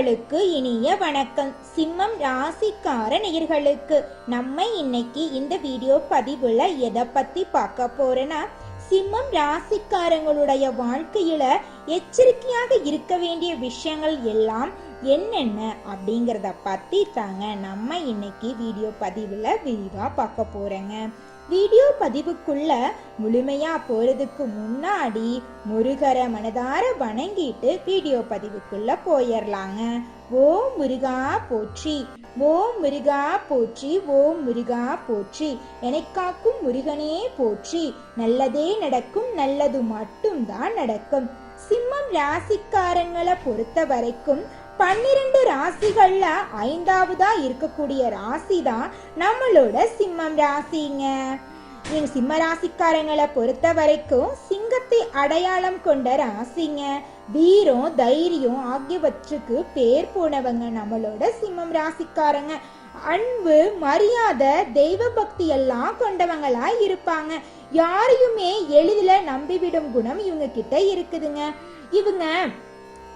நேயர்களுக்கு இனிய வணக்கம். சிம்மம் ராசிக்கார நேயர்களுக்கு நம்ம இன்னைக்கு இந்த வீடியோ பதிவுல எதை பத்தி பார்க்க போறேன்னா சிம்மம் ராசிக்காரங்களுடைய வாழ்க்கையில எச்சரிக்கையாக இருக்க வேண்டிய விஷயங்கள் எல்லாம் என்னென்ன அப்படிங்கிறத பத்தி தாங்க நம்ம இன்னைக்கு வீடியோ பதிவுல விரிவா பார்க்க போறேங்க. வீடியோ பதிவுக்குள்ள முழுமையா போறதுக்கு முன்னாடி முருகரை மனதார வணங்கிட்டு வீடியோ பதிவுக்குள்ள போயிடலாங்க ஓ முருகா போற்றி ஓம் முருகா போற்றி ஓம் முருகா போற்றி எனக்காக்கும் முருகனே போற்றி நல்லதே நடக்கும் நல்லது மட்டும்தான் நடக்கும். சிம்மம் ராசிக்காரங்களை பொறுத்த வரைக்கும் பன்னிரண்டு ராசிகள்ல ஐந்தாவதா இருக்கக்கூடிய ராசி தான் நம்மளோட சிம்மம் ராசிங்க. நீங்க சிம்ம ராசிக்காரங்களை பொறுத்த வரைக்கும் சிங்கத்தை அடையாளம் கொண்ட ராசிங்க. வீரம் தைரியம் ஆகியவற்றுக்கு பேர் போனவங்க நம்மளோட சிம்மம் ராசிக்காரங்க. அன்பு மரியாதை தெய்வ பக்தி எல்லாம் கொண்டவங்களா இருப்பாங்க. யாரையுமே எளிதில் நம்பிவிடும் குணம் இவங்க கிட்ட இருக்குதுங்க. இவங்க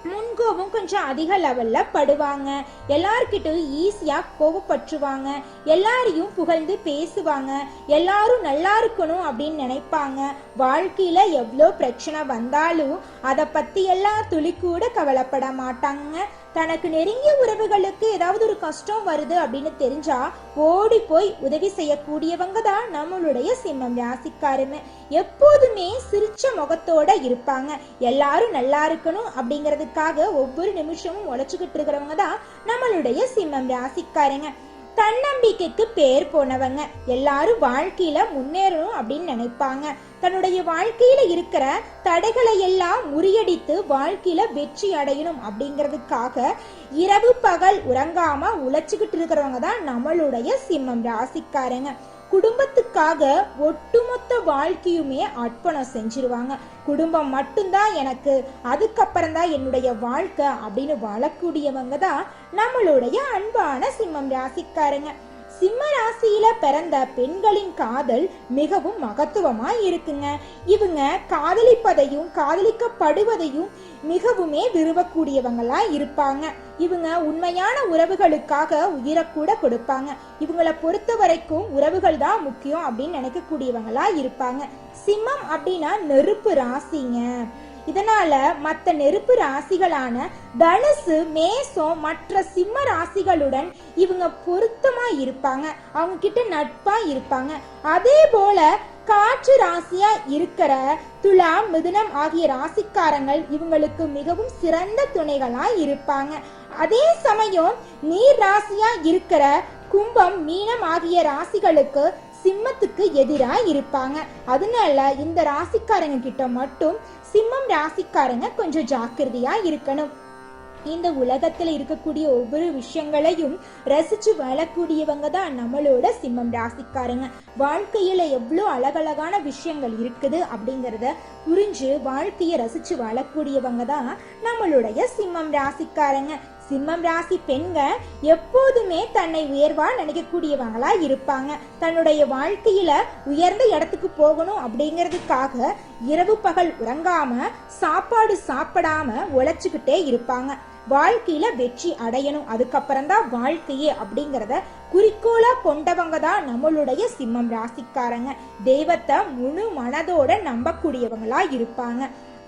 முன்கோபம் கொஞ்சம் அதிக லெவல்ல படுவாங்க. எல்லார்கிட்டயும் ஈஸியா கோபப்பற்றுவாங்க எல்லாரையும் புகழ்ந்து பேசுவாங்க. எல்லாரும் நல்லா இருக்கணும் அப்படின்னு நினைப்பாங்க. வாழ்க்கையில எவ்வளோ பிரச்சனை வந்தாலும் அதை பத்தி எல்லாம் துளி கூட கவலைப்பட மாட்டாங்க. தனக்கு நெருங்கிய உறவுகளுக்கு ஏதாவது ஒரு கஷ்டம் வருது அப்படின்னு தெரிஞ்சா ஓடி போய் உதவி செய்யக்கூடியவங்க தான் நம்மளுடைய சிம்மம் ராசிக்காரங்க. எப்போதுமே சிரிச்ச முகத்தோட இருப்பாங்க. எல்லாரும் நல்லா இருக்கணும் அப்படிங்கிறதுக்காக ஒவ்வொரு நிமிஷமும் உழைச்சிக்கிட்டு இருக்கிறவங்க தான் நம்மளுடைய சிம்மம் ராசிக்காரங்க. தன்னம்பிக்கைக்கு பேர் போனவங்க. எல்லாரும் வாழ்க்கையில முன்னேறணும் அப்படின்னு நினைப்பாங்க. தன்னுடைய வாழ்க்கையில இருக்கிற தடைகளை எல்லாம் முறியடித்து வாழ்க்கையில வெற்றி அடையணும் அப்படிங்கிறதுக்காக இரவு பகல் உறங்காம உழைச்சிக்கிட்டு இருக்கிறவங்க தான் நம்மளுடைய சிம்மம் ராசிக்காரங்க. குடும்பத்துக்காக ஒட்டுமொத்த வாழ்க்கையுமே அர்ப்பணம் செஞ்சிருவாங்க. குடும்பம் மட்டும்தான் எனக்கு அதுக்கப்புறம் தான் என்னுடைய வாழ்க்கை அப்படின்னு வாழக்கூடியவங்க தான் நம்மளுடைய அன்பான சிம்மம் ராசிக்காரங்க. சிம்ம ராசியில பிறந்த பெண்களின் காதல் மிகவும் மகத்துவமா இருக்குங்க. இவங்க காதலிப்பதையும் காதலிக்கப்படுவதையும் மிகவுமே விரும்பக்கூடியவங்களா இருப்பாங்க. இவங்க உண்மையான உறவுகளுக்காக உயிரை கூட கொடுப்பாங்க. இவங்களை பொறுத்த வரைக்கும் உறவுகள் தான் முக்கியம் அப்படின்னு நினைக்கக்கூடியவங்களா இருப்பாங்க. சிம்மம் அப்படின்னா நெருப்பு ராசிங்க. இதனால மற்ற நெருப்பு ராசிகளான தனுசு மேசம் மற்ற சிம்ம ராசிகளுடன் இவங்க பொருத்தமா இருப்பாங்க. அவங்க கிட்ட நட்பா இருப்பாங்க. அதே போல காற்று ராசியா இருக்கிற துலா மிதுனம் ஆகிய ராசிக்காரங்கள் இவங்களுக்கு மிகவும் சிறந்த துணைகளா இருப்பாங்க. அதே சமயம் நீர் ராசியா இருக்கிற கும்பம் மீனம் ஆகிய ராசிகளுக்கு சிம்மத்துக்கு எதிரா இருப்பாங்க. அதனால இந்த ராசிக்காரங்க கிட்ட மட்டும் சிம்மம் ராசிக்காரங்க கொஞ்சம் ஜாக்கிரதையா இருக்கணும். இந்த உலகத்துல இருக்கக்கூடிய ஒவ்வொரு விஷயங்களையும் ரசிச்சு வாழக்கூடியவங்க தான் நம்மளோட சிம்மம் ராசிக்காரங்க. வாழ்க்கையில எவ்வளோ அழகழகான விஷயங்கள் இருக்குது அப்படிங்கிறத புரிஞ்சு வாழ்க்கையை ரசிச்சு வாழக்கூடியவங்க தான் நம்மளுடைய சிம்மம் ராசிக்காரங்க. சிம்மம் ராசி பெண்கள் எப்போதுமே தன்னை உயர்வா நினைக்கக்கூடியவங்களா இருப்பாங்க. தன்னுடைய வாழ்க்கையில உயர்ந்த இடத்துக்கு போகணும் அப்படிங்கிறதுக்காக இரவு பகல் உறங்காம சாப்பாடு சாப்பிடாம உழைச்சுக்கிட்டே இருப்பாங்க. வாழ்க்கையில வெற்றி அடையணும். அதுக்கப்புறம் தான் வாழ்க்கையே அப்படிங்கிறத குறிக்கோளா கொண்டவங்க தான் நம்மளுடைய சிம்மம் ராசிக்காரங்க. தெய்வத்தை முழு மனதோட நம்பக்கூடியவங்களா இருப்பாங்க.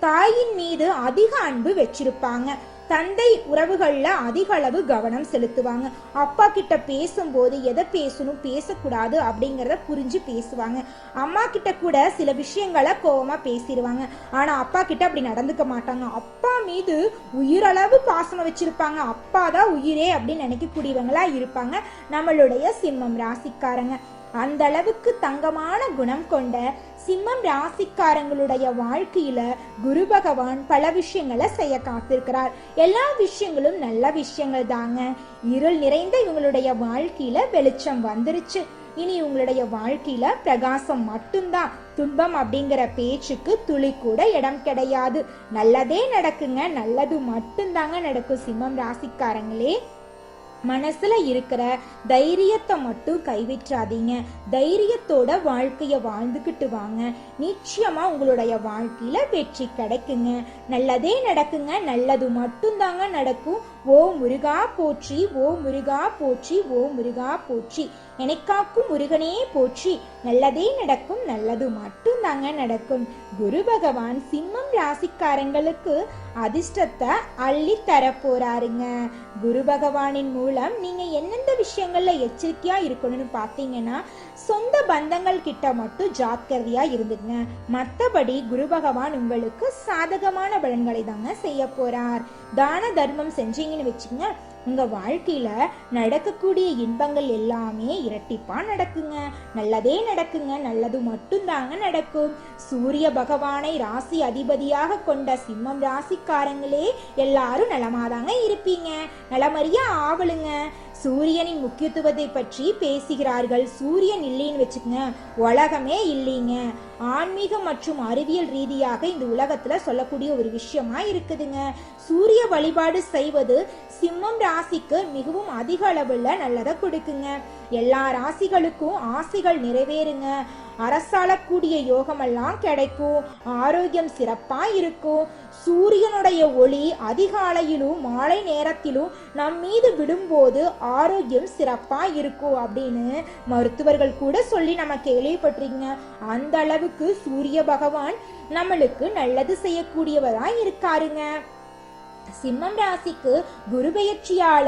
தாயின் மீது அதிக அன்பு வச்சிருப்பாங்க. தந்தை உறவுகளில் அதிக அளவு கவனம் செலுத்துவாங்க. அப்பா கிட்ட பேசும்போது எதை பேசணும் பேசக்கூடாது அப்படிங்கிறத புரிஞ்சு பேசுவாங்க. அம்மா கிட்ட கூட சில விஷயங்களை கோபமாக பேசிடுவாங்க. ஆனால் அப்பா கிட்ட அப்படி நடந்துக்க மாட்டாங்க. அப்பா மீது உயிரளவு பாசமாக வச்சிருப்பாங்க. அப்பா தான் உயிரே அப்படின்னு நினைக்கக்கூடியவங்களா இருப்பாங்க. நம்மளுடைய சிம்மம் ராசிக்காரங்க. அந்த அளவுக்கு தங்கமான குணம் கொண்ட சிம்மம் ராசிக்காரங்களுடைய வாழ்க்கையில குரு பகவான் பல விஷயங்களை செய்ய காத்திருக்கிறார். எல்லா விஷயங்களும் நல்ல விஷயங்கள் தாங்க. இருள் நிறைந்த இவங்களுடைய வாழ்க்கையில வெளிச்சம் வந்துருச்சு. இனி உங்களுடைய வாழ்க்கையில பிரகாசம் மட்டும்தான். துன்பம் அப்படிங்கிற பேச்சுக்கு துளி கூட இடம் கிடையாது. நல்லதே நடக்குங்க. நல்லது மட்டும்தாங்க நடக்கும் சிம்மம் ராசிக்காரங்களே. மனசுல இருக்கிற தைரியத்தை மட்டும் கைவிட்றாதீங்க தைரியத்தோட வாழ்க்கைய வாழ்ந்துக்கிட்டு வாங்க. நிச்சயமா உங்களுடைய வாழ்க்கையில வெற்றி கிடைக்குங்க. நல்லதே நடக்குங்க. நல்லது மட்டும்தாங்க நடக்கும். ஓ முருகா போற்றி ஓ முருகா போற்றி ஓ முருகா போற்றி. எனக்காக்கும் முருகனே போற்றி. நல்லதே நடக்கும் நல்லது மட்டும் தாங்க நடக்கும். குரு பகவான் சிம்மம் ராசிக்காரங்களுக்கு அதிர்ஷ்டத்தை அள்ளி தர போறாருங்க குரு பகவானின் மூலம் நீங்க எந்தெந்த விஷயங்கள்ல எச்சரிக்கையா இருக்கணும்னு பாத்தீங்கன்னா சொந்த பந்தங்கள் கிட்ட மட்டும் ஜாக்கிரதையா இருந்துங்க மத்தபடி குரு பகவான் உங்களுக்கு சாதகமான பலன்களை தாங்க செய்ய போறார் தான தர்மம் செஞ்சீங்கன்னு வச்சுக்கோங்க உங்க வாழ்க்கையில நடக்கக்கூடிய இன்பங்கள் எல்லாமே இரட்டிப்பா நடக்குங்க. நல்லதே நடக்குங்க. நல்லது மட்டும்தாங்க நடக்கும். சூரிய பகவானை ராசி அதிபதியாக கொண்ட சிம்மம் ராசிக்காரங்களே எல்லாரும் நலமாதாங்க இருப்பீங்க. நலமறியா ஆவலுங்க. சூரியனின் முக்கியத்துவத்தை பற்றி பேசுகிறார்கள். சூரியன் இல்லைன்னு வச்சுக்கங்க உலகமே இல்லைங்க. ஆன்மீகம் மற்றும் அறிவியல் ரீதியாக இந்த உலகத்துல சொல்லக்கூடிய ஒரு விஷயமா இருக்குதுங்க. சூரிய வழிபாடு செய்வது சிம்மம் ராசிக்கு மிகவும் அதிக அளவுல நல்லதை கொடுக்குங்க. எல்லா ராசிகளுக்கும் ஆசைகள் நிறைவேறுங்க. அரசாளக்கூடிய யோகமெல்லாம் கிடைக்கும். ஆரோக்கியம் சிறப்பா இருக்கும் சூரியனுடைய ஒளி அதிகாலையிலும் மாலை நேரத்திலும் நம் மீது விடும்போது ஆரோக்கியம் சிறப்பா இருக்கும் அப்படின்னு மருத்துவர்கள் கூட சொல்லி நம்ம கேள்விப்பட்டிருக்கீங்க. அந்த அளவுக்கு சூரிய பகவான் நம்மளுக்கு நல்லது செய்யக்கூடியவராய் இருக்காருங்க சிம்மம் ராசிக்கு குரு பெயர்ச்சியால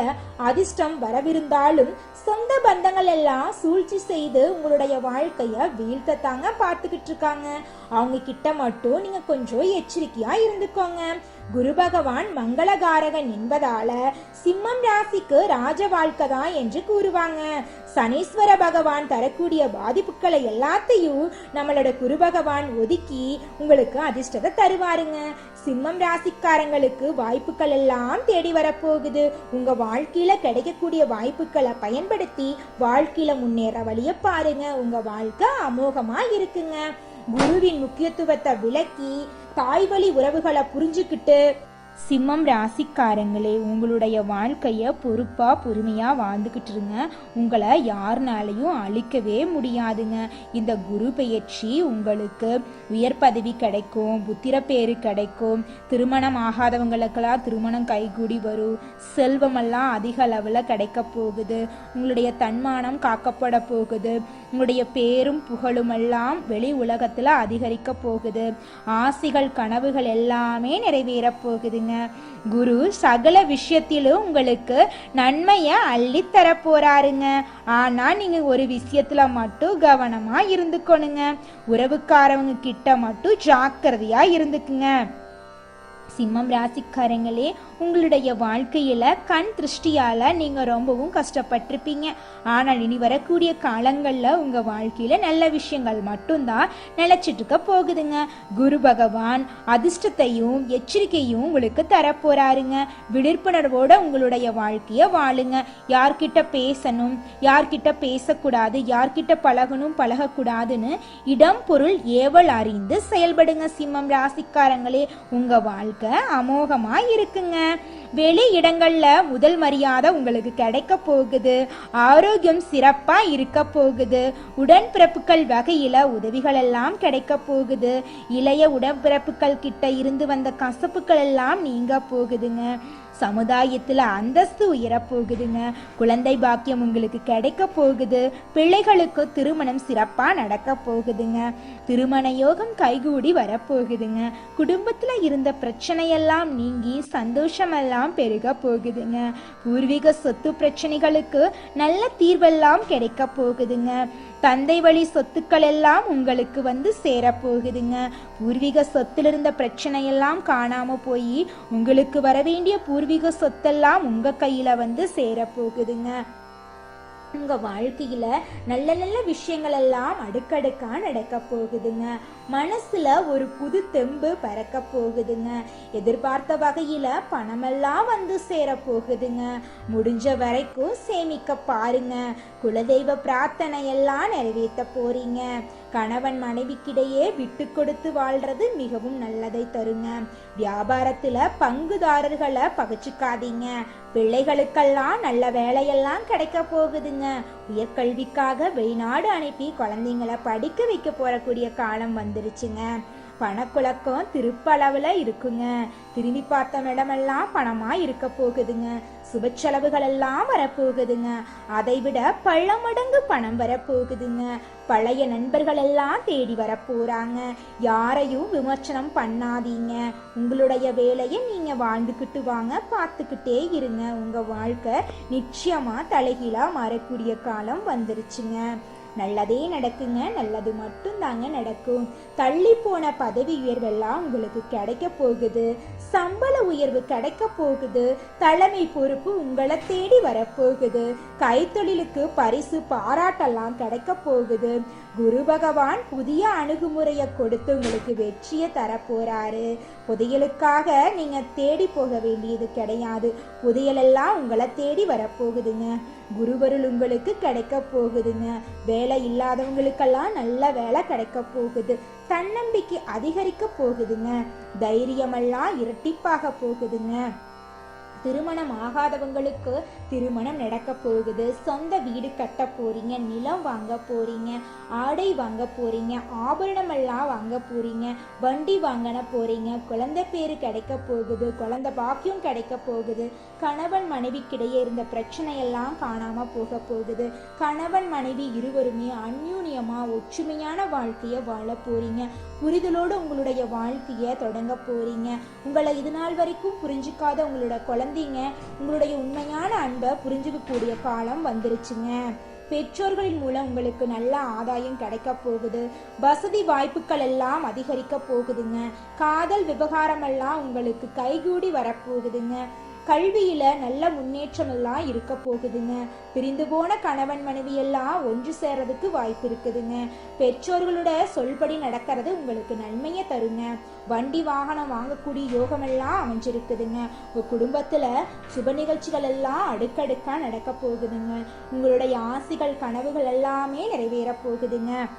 அதிர்ஷ்டம் வரவிருந்தாலும் சொந்த பந்தங்கள் எல்லாம் சூழ்ச்சி செய்து உங்களுடைய வாழ்க்கைய வீழ்த்தத்தாங்க பார்த்துக்கிட்டு இருக்காங்க. அவங்க கிட்ட மட்டும் நீங்க கொஞ்சம் எச்சரிக்கையா இருந்துக்கோங்க. குரு பகவான் மங்களகாரகன் என்பதால சிம்மம் ராசிக்கு ராஜ வாழ்க்கை தான் என்று கூறுவாங்க. சனீஸ்வர பகவான் தரக்கூடிய பாதிப்புகளை எல்லாத்தையும் நம்மளோட குரு பகவான் ஒதுக்கி உங்களுக்கு அதிர்ஷ்டத்தை தருவாருங்க. சிம்மம் ராசிக்காரங்களுக்கு வாய்ப்புகள் எல்லாம் தேடி வரப்போகுது. உங்க வாழ்க்கையில கிடைக்கக்கூடிய வாய்ப்புகளை பயன்படுத்தி வாழ்க்கையில முன்னேற வழிய பாருங்க. உங்க வாழ்க்கை அமோகமா இருக்குங்க. குருவின் முக்கியத்துவத்தை விளக்கி தாய்வழி உறவுகளை புரிஞ்சுக்கிட்டு சிம்மம் ராசிக்காரங்களே உங்களுடைய வாழ்க்கைய பொறுப்பா பொறுமையா வாழ்ந்துக்கிட்டு இருங்க. உங்களை யாருனாலையும் அழிக்கவே முடியாதுங்க. இந்த குரு பெயர்ச்சி உங்களுக்கு உயர் பதவி கிடைக்கும் புத்திர பேரு கிடைக்கும். திருமணம் ஆகாதவங்களுக்கெல்லாம் திருமணம் கைகூடி வரும். செல்வமெல்லாம் அதிக அளவில் கிடைக்க போகுது. உங்களுடைய தன்மானம் காக்கப்பட போகுது. உங்களுடைய பேரும் புகழும் எல்லாம் வெளி உலகத்தில் அதிகரிக்க போகுது. ஆசைகள் கனவுகள் எல்லாமே நிறைவேறப் போகுதுங்க. குரு சகல விஷயத்திலும் உங்களுக்கு நன்மையை அள்ளித்தர போறாருங்க. ஆனால் நீங்கள் ஒரு விஷயத்தில் மட்டும் கவனமாக இருந்துக்கணுங்க. உறவுக்காரவங்க கிட்ட மட்டும் ஜாக்கிரதையாக இருந்துக்குங்க. சிம்மம் ராசிக்காரங்களே உங்களுடைய வாழ்க்கையில் கண் திருஷ்டியால் நீங்கள் ரொம்பவும் கஷ்டப்பட்டிருப்பீங்க. ஆனால் இனி வரக்கூடிய காலங்களில் உங்கள் வாழ்க்கையில் நல்ல விஷயங்கள் மட்டும்தான் நிலைச்சிட்டு இருக்க போகுதுங்க. குரு பகவான் அதிர்ஷ்டத்தையும் எச்சரிக்கையும் உங்களுக்கு தரப்போறாருங்க. விழிப்புணர்வோட உங்களுடைய வாழ்க்கையை வாழுங்க. யார்கிட்ட பேசணும் யார்கிட்ட பேசக்கூடாது யார்கிட்ட பழகணும் பழகக்கூடாதுன்னு இடம் பொருள் ஏவல் அறிந்து செயல்படுங்க. சிம்மம் ராசிக்காரங்களே உங்கள் வாழ்க்கை அமோகமாக இருக்குங்க. வெளி இடங்களில் முதல் மரியாதை உங்களுக்கு கிடைக்க போகுது. ஆரோக்கியம் சிறப்பாக இருக்க போகுது. உடன்பிறப்புகள் வகையில் உதவிகள் எல்லாம் கிடைக்க போகுது. இளைய உடன்பிறப்புகள் கிட்ட இருந்து வந்த கசப்புகள் எல்லாம் நீங்க போகுதுங்க. சமுதாயத்தில் அந்தஸ்து உயரப்போகுதுங்க குழந்தை பாக்கியம் உங்களுக்கு கிடைக்க போகுது. பிள்ளைகளுக்கு திருமணம் சிறப்பாக நடக்க போகுதுங்க. திருமண யோகம் கைகூடி வரப்போகுதுங்க குடும்பத்தில் இருந்த பிரச்சனையெல்லாம் நீங்கி சந்தோஷமெல்லாம் பெருக போகுதுங்க. பூர்வீக சொத்து பிரச்சனைகளுக்கு நல்ல தீர்வெல்லாம் கிடைக்க போகுதுங்க. தந்தை வழி சொத்துக்கள் எல்லாம் உங்களுக்கு வந்து சேரப்போகுதுங்க பூர்வீக சொத்துல இருந்த பிரச்சனையெல்லாம் காணாம போய் உங்களுக்கு வர வேண்டிய பூர்வீக சொத்தெல்லாம் உங்க கையில வந்து சேரப்போகுதுங்க உங்கள் வாழ்க்கையில் நல்ல நல்ல விஷயங்கள் எல்லாம் அடுக்கடுக்காக நடக்க போகுதுங்க. மனசில் ஒரு புது தெம்பு பறக்க போகுதுங்க. எதிர்பார்த்த வகையில் பணமெல்லாம் வந்து சேர போகுதுங்க. முடிஞ்ச வரைக்கும் சேமிக்க பாருங்க. குலதெய்வ பிரார்த்தனை எல்லாம் நிறைவேற்ற போறீங்க. கணவன் மனைவிக்கிடையே விட்டு கொடுத்து வாழ்றது மிகவும் நல்லதை தருங்க. வியாபாரத்தில் பங்குதாரர்களை பகச்சுக்காதீங்க. பிள்ளைகளுக்கெல்லாம் நல்ல வேலையெல்லாம் கிடைக்க போகுதுங்க. உயர்கல்விக்காக வெளிநாடு அனுப்பி குழந்தைங்கள படிக்க வைக்க போறக்கூடிய காலம் வந்துருச்சுங்க. பணக்குழக்கம் திருப்பளவுல இருக்குங்க. திரும்பி பார்த்த இடமெல்லாம் பணமா இருக்க போகுதுங்க. சுப செலவுகள் எல்லாம் வரப்போகுதுங்க. அதை விட பல மடங்கு பணம் வரப்போகுதுங்க. பழைய நண்பர்கள் எல்லாம் தேடி வரப்போறாங்க யாரையும் விமர்சனம் பண்ணாதீங்க. உங்களுடைய வேலையை நீங்க வாழ்ந்துக்கிட்டு வாங்க பார்த்துக்கிட்டே இருங்க. உங்க வாழ்க்கை நிச்சயமா தலைகீழா மாறக்கூடிய காலம் வந்துருச்சுங்க. நல்லதே நடக்குங்க நல்லது மட்டும்தாங்க நடக்கும். தள்ளி போன பதவி உயர்வெல்லாம் உங்களுக்கு கிடைக்க போகுது. சம்பள உயர்வு கிடைக்க போகுது. தலைமை பொறுப்பு உங்களை தேடி வரப்போகுது கைத்தொழிலுக்கு பரிசு பாராட்டெல்லாம் கிடைக்க போகுது. குரு பகவான் புதிய அணுகுமுறையை கொடுத்து உங்களுக்கு வெற்றியை தரப்போறாரு புதையலுக்காக நீங்க தேடி போக வேண்டியது கிடையாது. புதையலெல்லாம் உங்களை தேடி வரப்போகுதுங்க குருவருள் உங்களுக்கு கிடைக்க போகுதுங்க. வேலை இல்லாதவங்களுக்கெல்லாம் நல்ல வேலை கிடைக்க போகுது. தன்னம்பிக்கை அதிகரிக்க போகுதுங்க. தைரியமெல்லாம் இரட்டிப்பாக போகுதுங்க. திருமணம் ஆகாதவங்களுக்கு திருமணம் நடக்க போகுது. சொந்த வீடு கட்ட போறீங்க நிலம் வாங்க போறீங்க ஆடை வாங்க போறீங்க ஆபரணம் எல்லாம் வாங்க போறீங்க வண்டி வாங்கின போறீங்க குழந்தை பேரு கிடைக்க போகுது குழந்தை பாக்கியம் கிடைக்க போகுது. கணவன் மனைவிக்கிடையே இருந்த பிரச்சனையெல்லாம் காணாம போக போகுது. கணவன் மனைவி இருவருமே அந்யூன்யமா ஒற்றுமையான வாழ்க்கையை வாழ போறீங்க. புரிதலோடு உங்களுடைய வாழ்க்கையை தொடங்க போறீங்க. உங்களை இது நாள் வரைக்கும் புரிஞ்சுக்காத உங்களோட குழந்தைங்க உங்களுடைய உண்மையான அன்பு புரிஞ்சுக்கக்கூடிய காலம் வந்துருச்சுங்க. பெற்றோர்களின் மூலம் உங்களுக்கு நல்ல ஆதாயம் கிடைக்க போகுது. வசதி வாய்ப்புகள் எல்லாம் அதிகரிக்க போகுதுங்க. காதல் விவகாரம் எல்லாம் உங்களுக்கு கைகூடி வரப்போகுதுங்க கல்வியில நல்ல முன்னேற்றம் எல்லாம் இருக்க போகுதுங்க. பிரிந்து போன கணவன் மனைவி எல்லாம் ஒன்று சேர்றதுக்கு வாய்ப்பு இருக்குதுங்க. பெற்றோர்களோட சொல்படி நடக்கிறது உங்களுக்கு நன்மையை தருங்க. வண்டி வாகனம் வாங்கக்கூடிய யோகமெல்லாம் அமைஞ்சிருக்குதுங்க. உங்க குடும்பத்துல சுப நிகழ்ச்சிகள் எல்லாம் அடுக்கடுக்கா நடக்க போகுதுங்க. உங்களுடைய ஆசைகள் கனவுகள் எல்லாமே நிறைவேற போகுதுங்க.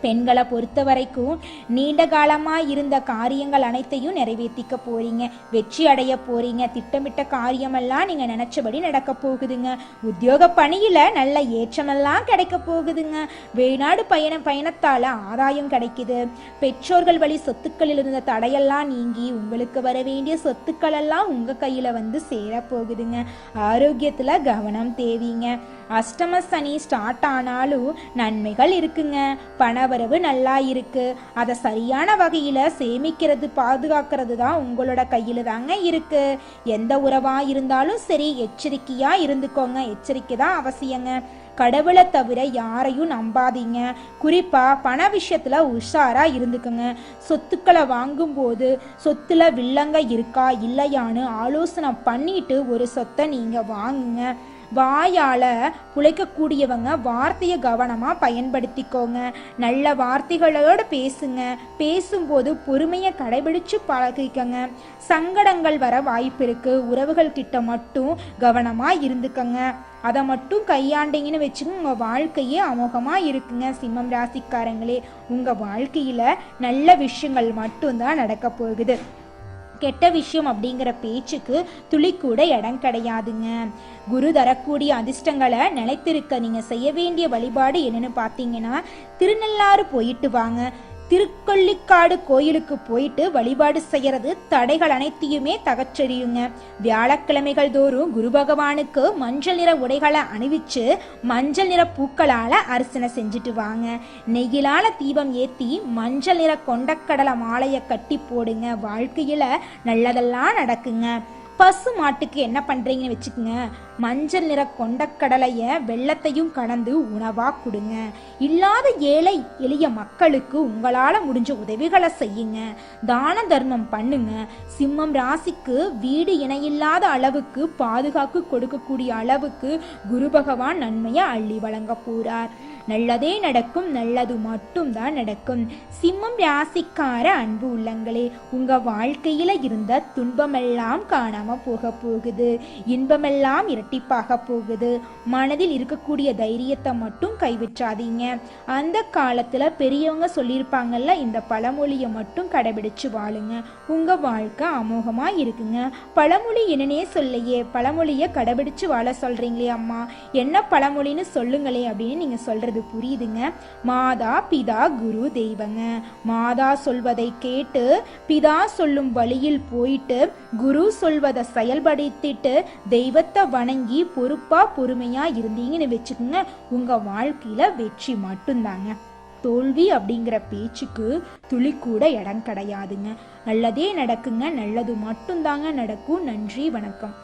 பெண்களை பொறுத்த வரைக்கும் நீண்ட காலமாக இருந்த காரியங்கள் அனைத்தையும் நிறைவேற்றிக்க போறீங்க. வெற்றி அடைய போறீங்க. திட்டமிட்ட காரியமெல்லாம் நீங்கள் நினச்சபடி நடக்க போகுதுங்க. உத்தியோக பணியில் நல்ல ஏற்றமெல்லாம் கிடைக்க போகுதுங்க. வெளிநாடு பயணம் பயணத்தால் ஆதாயம் கிடைக்குது. பெற்றோர்கள் வழி சொத்துக்களில் இருந்த தடையெல்லாம் நீங்கி உங்களுக்கு வர வேண்டிய சொத்துக்கள் எல்லாம் உங்கள் கையில் வந்து சேர போகுதுங்க. ஆரோக்கியத்தில் கவனம் தேவிங்க. அஷ்டம சனி ஸ்டார்ட் ஆனாலும் நன்மைகள் இருக்குங்க. பணவரவு நல்லா இருக்கு அதை சரியான வகையில் சேமிக்கிறது பாதுகாக்கிறது தான் உங்களோட கையில் தாங்க இருக்கு. எந்த உறவாக இருந்தாலும் சரி எச்சரிக்கையாக இருந்துக்கோங்க. எச்சரிக்கை தான் அவசியங்க. கடவுளை தவிர யாரையும் நம்பாதீங்க. குறிப்பா பண விஷயத்துல உஷாரா இருந்துக்குங்க. சொத்துக்களை வாங்கும்போது சொத்துல வில்லங்க இருக்கா இல்லையான்னு ஆலோசனை பண்ணிட்டு ஒரு சொத்தை நீங்க வாங்குங்க. வாயால் பிழைக்கக்கூடியவங்க வார்த்தையை கவனமாக பயன்படுத்திக்கோங்க. நல்ல வார்த்தைகளோடு பேசுங்க. பேசும்போது பொறுமையை கடைபிடிச்சு பழகிக்கங்க. சங்கடங்கள் வர வாய்ப்பு இருக்குது உறவுகள் கிட்ட மட்டும் கவனமாக இருந்துக்கங்க. அதை மட்டும் கையாண்டிங்கன்னு வச்சுங்க உங்கள் வாழ்க்கையே அமோகமாக இருக்குங்க. சிம்மம் ராசிக்காரங்களே உங்கள் வாழ்க்கையில் நல்ல விஷயங்கள் மட்டும்தான் நடக்க போகுது. கெட்ட விஷயம் அப்படிங்கிற பேச்சுக்கு துளி கூட இடம் கிடையாதுங்க. குரு தரக்கூடிய அதிர்ஷ்டங்களை நிலைத்திருக்க நீங்கள் செய்ய வேண்டிய வழிபாடு என்னன்னு பார்த்தீங்கன்னா திருநள்ளாறு போயிட்டு வாங்க. திருக்கொள்ளிக்காடு கோயிலுக்கு போயிட்டு வழிபாடு செய்யறது தடைகள் அனைத்தையுமே தகச்செறியுங்க வியாழக்கிழமைகள் தோறும் குரு பகவானுக்கு மஞ்சள் நிற உடைகளை அணிவிச்சு மஞ்சள் நிற பூக்களால அர்ச்சனை செஞ்சுட்டு வாங்க. நெய்யிலால தீபம் ஏத்தி மஞ்சள் நிற கொண்டக்கடலை மாலையை கட்டி போடுங்க. வாழ்க்கையில நல்லதெல்லாம் நடக்குங்க. பசு மாட்டுக்கு என்ன பண்ணுறீங்கன்னு வச்சுக்கோங்க. மஞ்சள் நிற கொண்டக்கடலையை வெள்ளத்தையும் கலந்து உணவாக கொடுங்க. இல்லாத ஏழை எளிய மக்களுக்கு உங்களால் முடிஞ்ச உதவிகளை செய்யுங்க. தான தர்மம் பண்ணுங்க. சிம்மம் ராசிக்கு வீடு இணையில்லாத அளவுக்கு பாதுகாப்பு கொடுக்கக்கூடிய அளவுக்கு குரு பகவான் நன்மையை அள்ளி வழங்க போகிறார் நல்லதே நடக்கும் நல்லது மட்டும்தான் நடக்கும். சிம்மம் ராசிக்கார அன்பு உள்ளங்களே உங்க வாழ்க்கையில இருந்த துன்பமெல்லாம் காணாம போக போகுது. இன்பமெல்லாம் இரட்டிப்பாக போகுது. மனதில் இருக்கக்கூடிய தைரியத்தை மட்டும் கைவிற்றாதீங்க அந்த காலத்துல பெரியவங்க சொல்லியிருப்பாங்கல்ல இந்த பழமொழியை மட்டும் கடைபிடிச்சு வாழுங்க. உங்க வாழ்க்கை அமோகமா இருக்குங்க. பழமொழி என்னன்னே சொல்லையே பழமொழியை கடைபிடிச்சு வாழ சொல்றீங்களே அம்மா. என்ன பழமொழின்னு சொல்லுங்களே அப்படின்னு நீங்க சொல்றது அப்படிங்கிறது புரியுதுங்க? மாதா பிதா குரு தெய்வங்க. மாதா சொல்வதை கேட்டு பிதா சொல்லும் வழியில் போயிட்டு குரு சொல்வதை செயல்படுத்திட்டு தெய்வத்தை வணங்கி பொறுப்பா பொறுமையா இருந்தீங்கன்னு வச்சுக்கோங்க உங்க வாழ்க்கையில வெற்றி மட்டும்தாங்க. தோல்வி அப்படிங்கிற பேச்சுக்கு துளி கூட இடம் கிடையாதுங்க. நல்லதே நடக்குங்க நல்லது மட்டும்தாங்க நடக்கும். நன்றி வணக்கம்.